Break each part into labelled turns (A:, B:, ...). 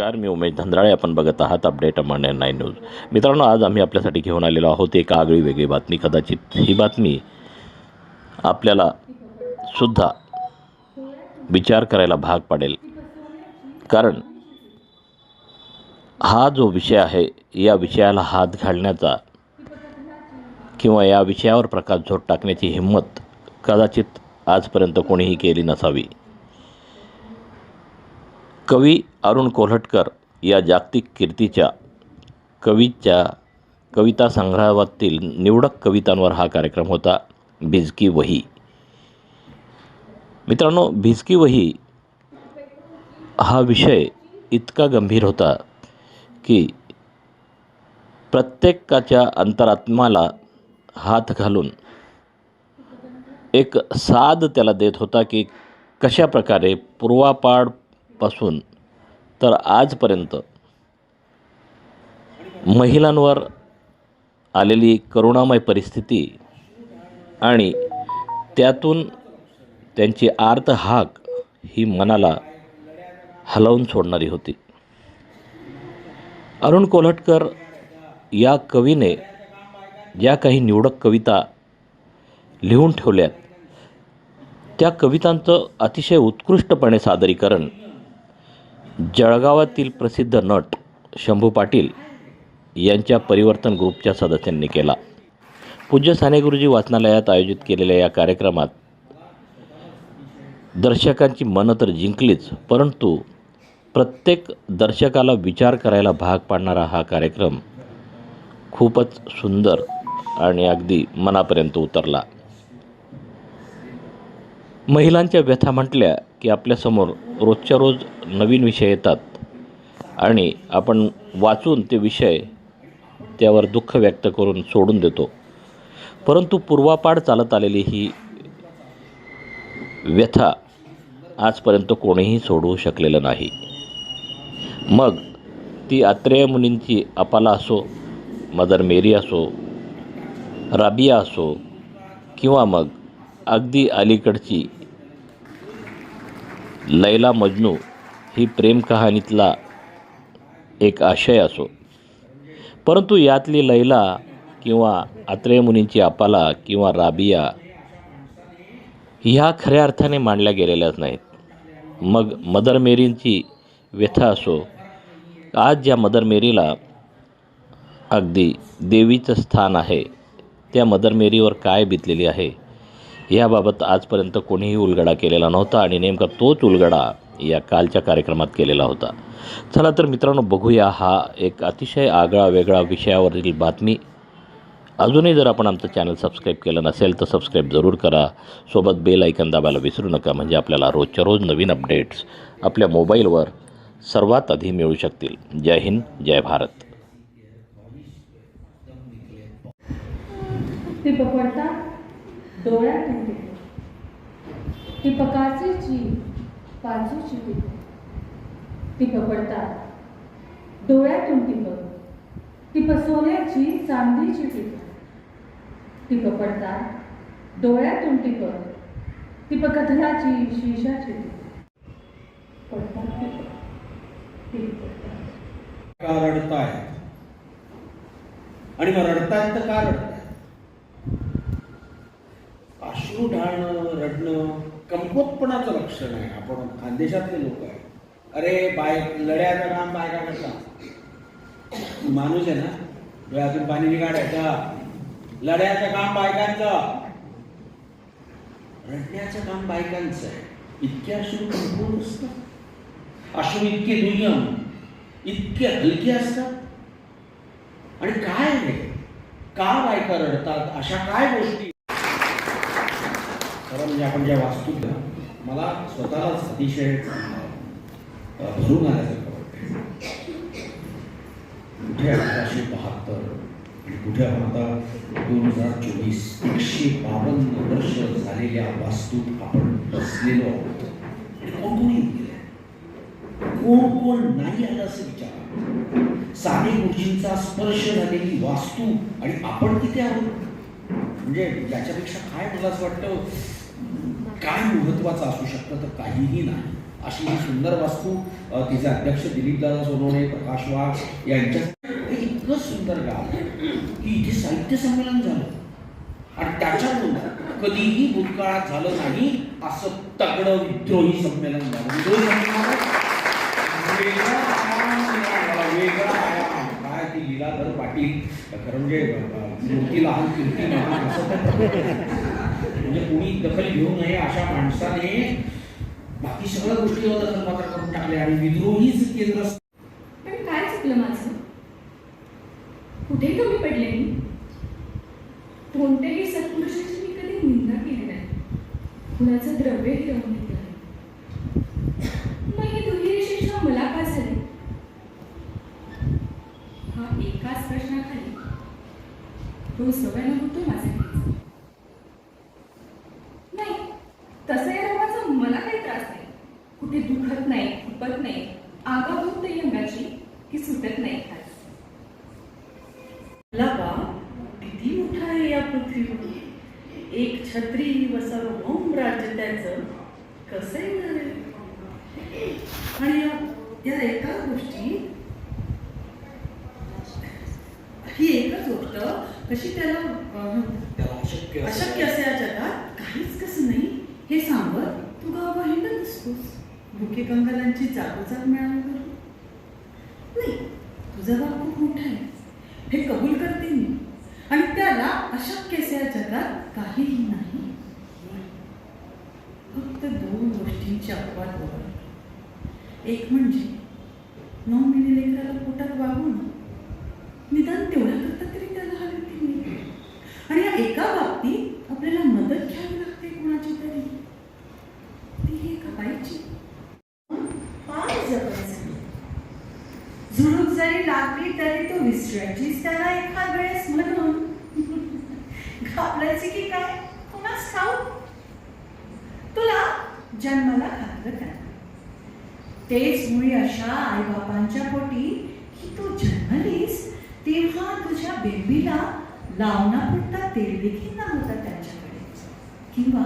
A: नमस्कार मी उमेश धंद्राळे. आपण बघत आहात अपडेट अमरण्या नाईन न्यूज. मित्रांनो आज आम्ही आपल्यासाठी घेऊन आलेलो आहोत एक आगळी वेगळी बातमी. कदाचित ही बातमी आपल्याला सुद्धा विचार करायला भाग पाडेल. कारण हा जो विषय आहे या विषयाला हात घालण्याचा किंवा या विषयावर प्रकाश प्रकाशझोत टाकण्याची हिंमत कदाचित आजपर्यंत कोणीही केली नसावी. कवी अरुण कोल्हटकर या जागतिक कीर्तीच्या कवीच्या कविता संग्रहातील निवडक कवितांवर हा कार्यक्रम होता भिजकी वही. मित्रांनो भिजकी वही हा विषय इतका गंभीर होता की प्रत्येकाच्या अंतरात्माला हात घालून एक साद त्याला देत होता की कशा प्रकारे पूर्वापाड पासून तर आजपर्यंत महिलांवर आलेली करुणामय परिस्थिती आणि त्यातून त्यांची आर्त हाक ही मनाला हलवून सोडणारी होती. अरुण कोल्हटकर या कवीने ज्या काही निवडक कविता लिहून ठेवल्यात त्या कवितांचं अतिशय उत्कृष्टपणे सादरीकरण जळगावातील प्रसिद्ध नट शंभू पाटील यांच्या परिवर्तन ग्रुपच्या सदस्यांनी केला. पूज्य साने गुरुजी वाचनालयात आयोजित केलेल्या या कार्यक्रमात दर्शकांची मनं तर जिंकलीच परंतु प्रत्येक दर्शकाला विचार करायला भाग पाडणारा हा कार्यक्रम खूपच सुंदर आणि अगदी मनापर्यंत उतरला. महिलांच्या व्यथा म्हटल्या की आपल्यासमोर रोजच्या रोज नवीन विषय येतात आणि आपण वाचून ते विषय त्यावर दुःख व्यक्त करून सोडून देतो. परंतु पूर्वापाड चालत आलेली ही व्यथा आजपर्यंत कोणीही सोडवू शकलेलं नाही. मग ती आत्रेय मुनींची अपाला असो मदर मेरी असो राबिया असो किंवा मग अगदी अलीकडची लैला मजनू ही प्रेम कहाणीतला एक आशय असो. परंतु यातली लैला किंवा आत्रेय मुनींची अपाला किंवा राबिया ह्या खऱ्या अर्थाने मांडल्या गेलेल्याच नाहीत. मग मदर मेरींची व्यथा असो आज ज्या मदर मेरीला अगदी देवीचं स्थान आहे त्या मदर मेरीवर काय बितलेली आहे? याबाबत आजपर्यंत कोणीही उलगडा केलेला नव्हता आणि नेमका तोच उलगडा या कालच्या कार्यक्रमात केलेला होता. चला तर मित्रांनो बघूया हा एक अतिशय आगळा वेगळा विषयावरील बातमी. अजूनही जर आपण आमचं चॅनल सबस्क्राईब केलं नसेल तर सबस्क्राईब जरूर करा. सोबत बेल ऐकन दाबायला विसरू नका म्हणजे आपल्याला रोजच्या रोज नवीन अपडेट्स आपल्या मोबाईलवर सर्वात आधी मिळू शकतील. जय हिंद जय भारत.
B: ती पकडता डोळ्यातून टिप ती पकाचीची बाजूची टिप ती पकडता डोळ्यातून टिप ती सोन्याची चांदीची टिप ती पकडता डोळ्यातून टिप ती कथलाची शिशाची टिप पडतात टिप पडतात.
C: का रडतायत आणि मग रडतायत तर का रडतात अश्रू ढाळणं रडणं कमकुवतपणाचं लक्षण आहे. आपण खानदेशातले लोक आहे अरे बाय लढ्याचं काम बायका कसा माणूस आहे ना? डोळ्यातून पाणी निघाडायचा. लढ्याचं काम बायकांचं. रडण्याचं काम बायकांचं आहे. इतके अश्रू कमकुवत असतात. अश्रू इतके दुय्यम इतके हलके असतात. आणि काय आहे? का बायका रडतात? अशा काय गोष्टी? खरं म्हणजे आपण ज्या वास्तू ना मला स्वतःलाच अतिशय भरून आल्यासारखं वाटतं कुठे अठराशे बहात्तर आणि कुठे आपण आता दोन हजार चोवीस एकशे बावन्न वर्ष झालेल्या वास्तूत आपण बसलेलो आहोत. कोण कोण कोण कोण नाही आलं असं विचार साने गुरुजींचा स्पर्श झालेली वास्तू आणि आपण तिथे आहोत. म्हणजे याच्यापेक्षा काय मला असं वाटतं काय महत्वाचं असू शकतं तर काहीही नाही. अशी ही सुंदर वास्तू तिचे अध्यक्ष दिलीपदादा सोनवणे प्रकाश वाघ यांच्या इतकं सुंदर गाव की इथे साहित्य संमेलन झालं. आणि त्याच्यातून कधीही भूतकाळात झालं नाही असं तगडं विद्रोही संमेलन झालं. विद्रोही वेगळा आयाम काय ती लीलाधर पाटील खरं म्हणजे मूर्ती लहान कीर्ती असं म्हणजे कोणी दखल घेऊ नये अशा माणसाने बाकी सगळ्या गोष्टीवर दखल मात्र करून टाकले आणि विद्रोहीच केंद्र
B: पण काय चुकलं माझं? कुठे कमी पडले मी. कोणत्याही सत्पुरुषाची मी कधी निंदा केली नाही. कुणाचं द्रव्य घेऊन घेतलं नाही मग ही दुहेरी शिक्षा मला का झाली हा एकाच प्रश्नाखाली रोज डोळ्यानं होतो माझा घ्यायचा नाही तसं या रोगाचा मला काही त्रास नाही कुठे दुखत नाही खुपत नाही आगाभूत नाही अंगाची की सुटत नाही खास
D: लागा किती मोठा आहे या पृथ्वीवर एक छत्री व सार्वभौम राज्य त्याचं कसं आणि या एका गोष्टी ही एकच गोष्ट कशी त्याला अशक्य असे या जगात? काहीच कसं नाही. हे सांगत तू गावा हिंडत असतोस भुके कंगालांची जागोजाग मिळाली नाही. तुझा भाव खूप मोठा आहे हे कबूल करते मी आणि त्याला अशक्य असे या जगात काहीही नाही फक्त दोन गोष्टींची अपवाद वगळत एक म्हणजे नऊ महिने लेकराला पोटात वागून निदान तेवढ्या करता तरी त्याला हवी ती आणि या एका बाबतीत आपल्याला मदत घ्यावी लागते कोणाची तरी. ती एका बाईची. पाय जबरदस्त झुळूक जरी लागली तरी तो विसरायचीच त्याला एखाद वेळेस म्हणून घाबरायची की काय? कोणास खाऊ जन्माला घातलं त्यानं तेच मुळी अशा आईबापांच्या पोटी की तू जन्मलीस तेव्हा तुझ्या बेबीला लावणापुरता तेल देखील नव्हता त्यांच्याकडे. किंवा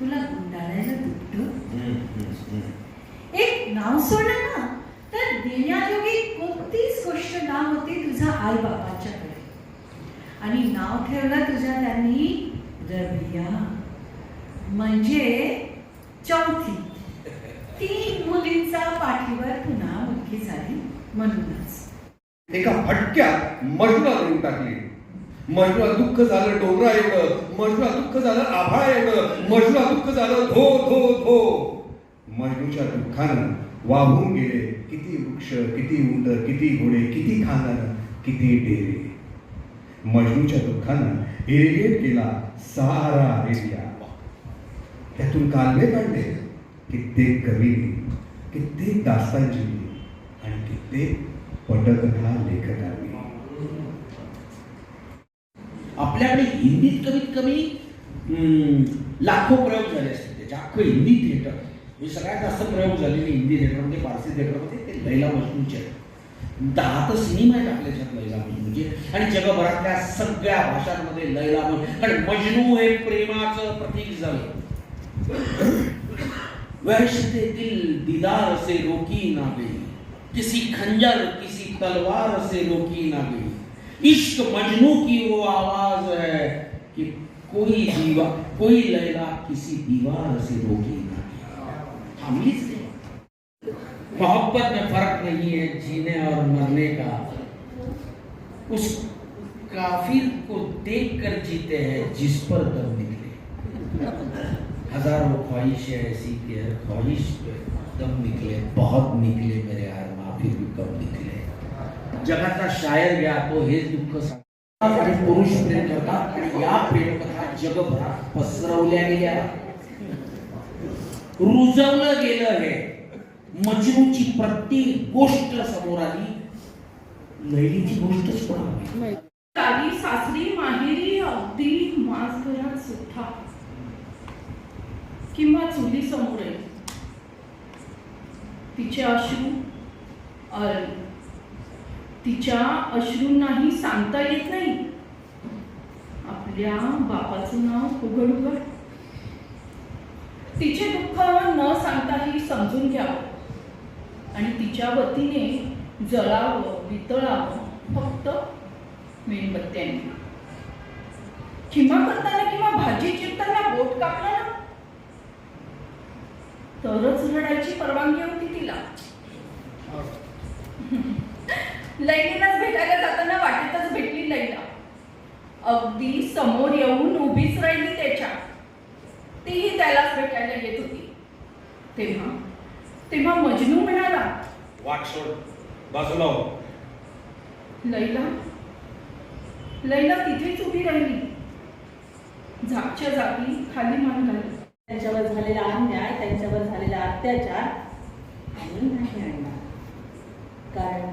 D: तुला गुंडाळायला दुपट एक नाव सोडलं ना. तर देण्याजोगी कोणतीच गोष्ट नाव होती तुझ्या आई बाबांच्याकडे आणि नाव ठेवलं तुझ्या त्यांनी रबिया. म्हणजे चौथी. तीन मुलींचा पाठीवर पुन्हा मुलगी झाली म्हणूनच.
E: एका फटक्यात मजूला देऊन टाकली. मजूला दुःख झालं डोंगरा एवढं. मजूला दुःख झालं आभाळ एवढं. मजूला दुःख झालं धो धो धो. मजनूच्या दुःखानं वाहून गेले. किती वृक्ष किती उंट किती घोडे किती खानदान किती डेरे. मजनूच्या दुःखानं इरिगेट केला सारा एरिया. त्यातून कालवे काढले कित्येक कवींनी कित्येक दास्तांजली आणि कित्येक पटकथा लेखकांनी.
C: आपल्याकडे हिंदीत कमीत कमी लाखो प्रयोग झाले असतील. त्याचे अख्खं हिंदी थिएटर म्हणजे सगळ्यात जास्त प्रयोग झालेले हिंदी थिएटरमध्ये फारसी थिएटरमध्ये ते लैला मजनूचे दहा तर सिनेमा आहेत आपल्या याच्यात लैला मजनूचे म्हणजे, आणि जगभरातल्या सगळ्या भाषांमध्ये लैला मजनू कारण मजनू हे प्रेमाचं प्रतीक झालं. वहशते दिल दीदार से रोकी ना गई। किसी खंजर, किसी तलवार से रोकी ना गई। इश्क मजनू की वो आवाज़ है कि कोई दीवार कोई लैला किसी दीवार से रोकी ना गई। थामलीच नहीं मोहब्बत में फ़र्क नहीं है जीने और मरने का। उस काफिर को देखकर जीते हैं जिस पर दम निकले। हजारों ख्वाहिशें ऐसी कि हर ख्वाहिश पे दम निकले बहुत निकले मेरे यार फिर भी कम निकले। जगातला शायर या तो हेच दुःख सांगतात आणि पुरुष प्रेम करतात आणि या प्रेमकथा जगभरात पसरवल्या गेल्या रुजवलं गेलं हे। मजनूची प्रत्येक गोष्ट समोर आली। लैलीची गोष्टच पण आली.
B: सासरी माहेरी अगदी माझ घरात सुद्धा. किंवा चुली समोर तिचे अश्रू अर तिच्या अश्रूंनाही सांगता येत नाही. आपल्या बापाचं नाव उघड उघड
F: तिचे दुःख न सांगताही समजून घ्यावं. आणि तिच्या वतीने जळावं वितळावं फक्त मेणबत्त्यांनी. किंवा करताना किंवा भाजी चिरताना बोट कापलं ना? तरच रडायची परवानगी होती तिला. लैलीलाच भेटायला जाताना वाटेतच भेटली लैला अगदी समोर येऊन उभीच राहिली त्याच्या. तीही त्यालाच भेटायला येत होती. तेव्हा तेव्हा मजनू म्हणाला
G: वाट सोड बाजूला हो.
F: लैला लैला तिथेच उभी राहिली. झापच्या जागी खाली मान घाली
H: त्यांच्यावर झालेला अन्याय त्यांच्यावर झालेला अत्याचार आम्ही नाही आणणार. कारण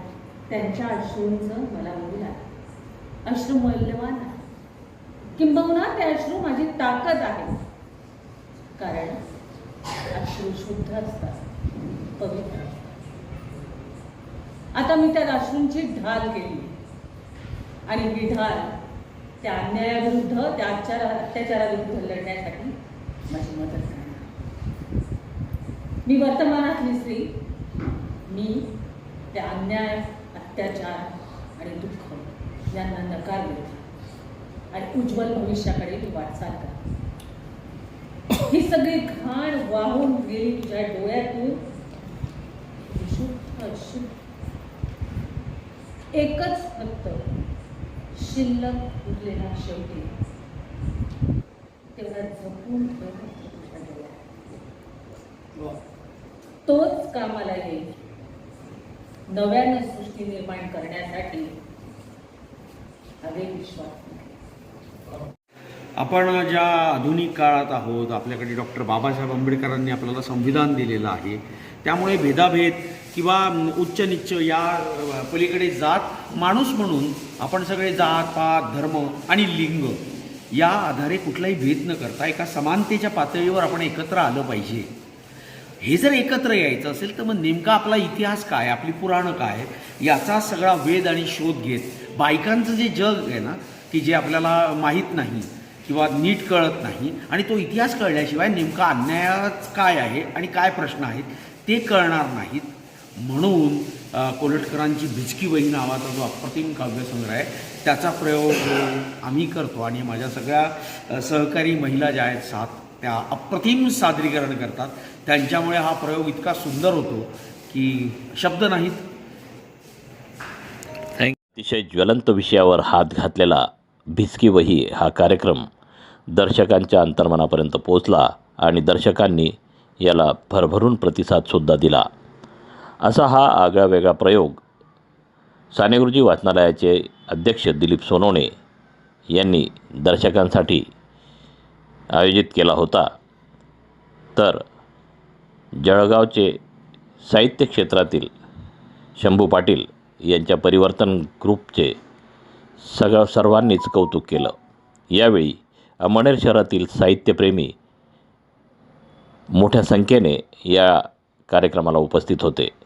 H: त्यांच्या अश्रूंचं मला मूल आहे. अश्रू मौल्यवान आहे. किंबहुना ते अश्रू माझी ताकद आहे. कारण अश्रू शुद्ध असतात पवित्र आता मी त्या अश्रूंची ढाल केली. आणि ही ढाल त्या अन्यायाविरुद्ध त्या अत्याचारा अत्याचाराविरुद्ध लढण्यासाठी माझी मदत करणार मी वर्तमानातली स्त्री मी त्या अन्याय अत्याचार आणि दुःख यांना नकार देते. आणि उज्ज्वल भविष्याकडे मी वाटचाल कर ही सगळी घाण वाहून गेली तुझ्या डोळ्यातून. शुद्ध शुद्ध. एकच फक्त शिल्लक उरलेला शेवटी. तोच कामाला येईल. नव्याने सृष्टी निर्माण करण्यासाठी अधिक विश्वास
C: आपण ज्या आधुनिक काळात आहोत आपल्याकडे डॉक्टर बाबासाहेब आंबेडकरांनी आपल्याला संविधान दिलेलं आहे त्यामुळे भेदाभेद किंवा उच्च निच्च या पलीकडे जात माणूस म्हणून आपण सगळे जात पात धर्म आणि लिंग या आधारे कुठलाही भेद न करता एका समानतेच्या पातळीवर आपण एकत्र आलं पाहिजे. हे जर एकत्र यायचं असेल तर मग नेमका आपला इतिहास काय? आपली पुराणं काय? याचा सगळा वेध आणि शोध घेत बायकांचं जे जग आहे ना की जे आपल्याला माहीत नाही किंवा नीट कळत नाही आणि तो इतिहास कळल्याशिवाय नेमका अन्यायच काय आहे आणि काय प्रश्न आहेत ते कळणार नाहीत. म्हणून कोलटकरांची कोल्हटकरांची भिचकी वही नावाचा जो अप्रतिम काव्यसंग्रह आहे त्याचा प्रयोग आम्ही करतो आणि माझ्या सगळ्या सहकारी महिला ज्या आहेत सात त्या अप्रतिम सादरीकरण करतात. त्यांच्यामुळे हा प्रयोग इतका सुंदर होतो की शब्द नाहीत.
A: अतिशय ज्वलंत विषयावर हात घातलेला भिचकी वही हा कार्यक्रम दर्शकांच्या अंतर्मनापर्यंत पोचला आणि दर्शकांनी याला भरभरून प्रतिसादसुद्धा दिला. असा हा आगळावेगळा प्रयोग सानेगुरुजी वाचनालयाचे अध्यक्ष दिलीप सोनवणे यांनी दर्शकांसाठी आयोजित केला होता. तर जळगावचे साहित्य क्षेत्रातील शंभू पाटील यांच्या परिवर्तन ग्रुपचे सगळं सर्वांनीच कौतुक केलं. यावेळी अमनेर शहरातील साहित्यप्रेमी मोठ्या संख्येने या कार्यक्रमाला उपस्थित होते.